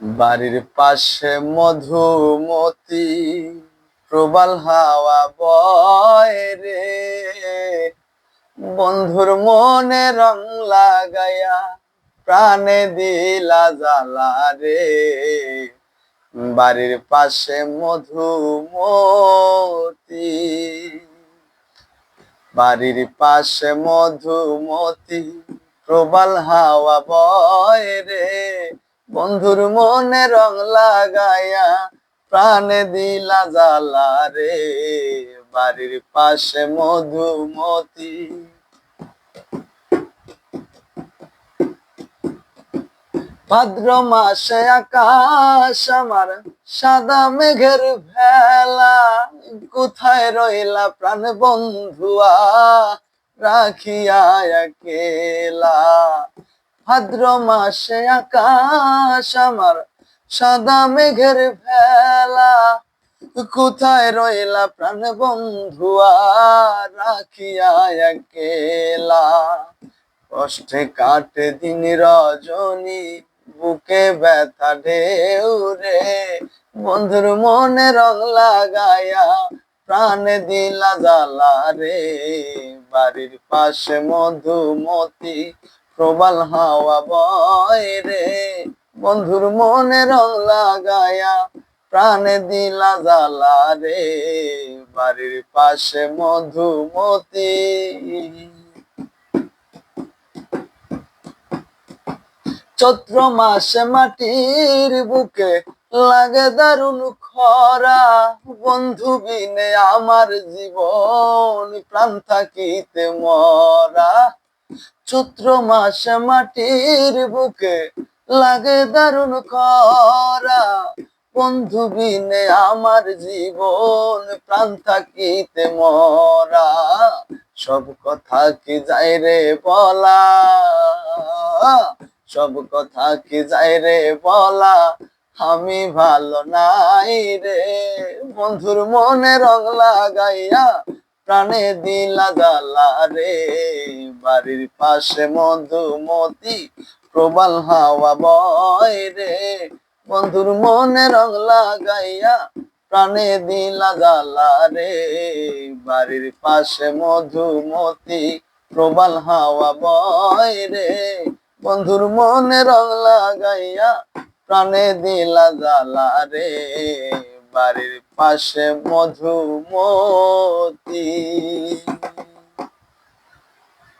বাড়ির পাশে মধুমতি, প্রবাল হাওয়া বয় রে। বন্ধুর মনে রং লাগায়া প্রাণে দিলা জ্বালা রে। বাড়ির পাশে মধুমতি, বাড়ির পাশে মধুমতি, প্রবাল হাওয়া বয় রে। বন্ধুর মনে রং লাগায়া প্রাণে দিলা জ্বালা রে। বাড়ির পাশে মধুমতি। ভাদ্র মাসে আকাশ আমার সাদা মেঘের ভেলা। কোথায় রইলা প্রাণ বন্ধুয়া, রাখিয়া একেলা। ভাদ্র মাসে আকাশ আমার, সাদা মেঘের ভেলা। কোথায় রইলা প্রাণ বন্ধুয়া রাখিয়া একেলা? কষ্টে কাটে দিন রজনী, বুকে ব্যথা ঢেউ রে। বন্ধুর মনে রং লাগায়া প্রাণে দিলা জ্বালা রে। বাড়ির পাশে মধুমতি প্রবাল হাওয়া বয় রে। বন্ধুর মনে রং লাগায়া প্রাণে দিলা জ্বালা রে। বাড়ির পাশে মধুমতি। চৈত্র মাসে মাটির বুকে লাগে দারুণ খরা। বন্ধু বিনে আমার জীবন, প্রাণ থাকিতে মরা। চৈত্র মাসে মাটির বুকে লাগে দারুণ খরা। বন্ধু বিনে আমার জীবন, প্রাণ থাকিতে মরা। সব কথা কি যাই রে বলা? সব কথা কি যাই রে বলা? আমি ভালো নাই রে। বন্ধুর মনে রং লাগাইয়া প্রাণে দিলা জ্বালা রে। বাড়ির পাশে মধুমতি, প্রবাল হাওয়া বয় রে। বন্ধুর মনে রং লাগাইয়া প্রাণে দিলা জ্বালা রে। বাড়ির পাশে মধুমতি, প্রবাল হাওয়া বয় রে। বন্ধুর মনে রং লাগাইয়া প্রাণে দিলা জ্বালা রে। বাড়ির পাশে মধুমতি।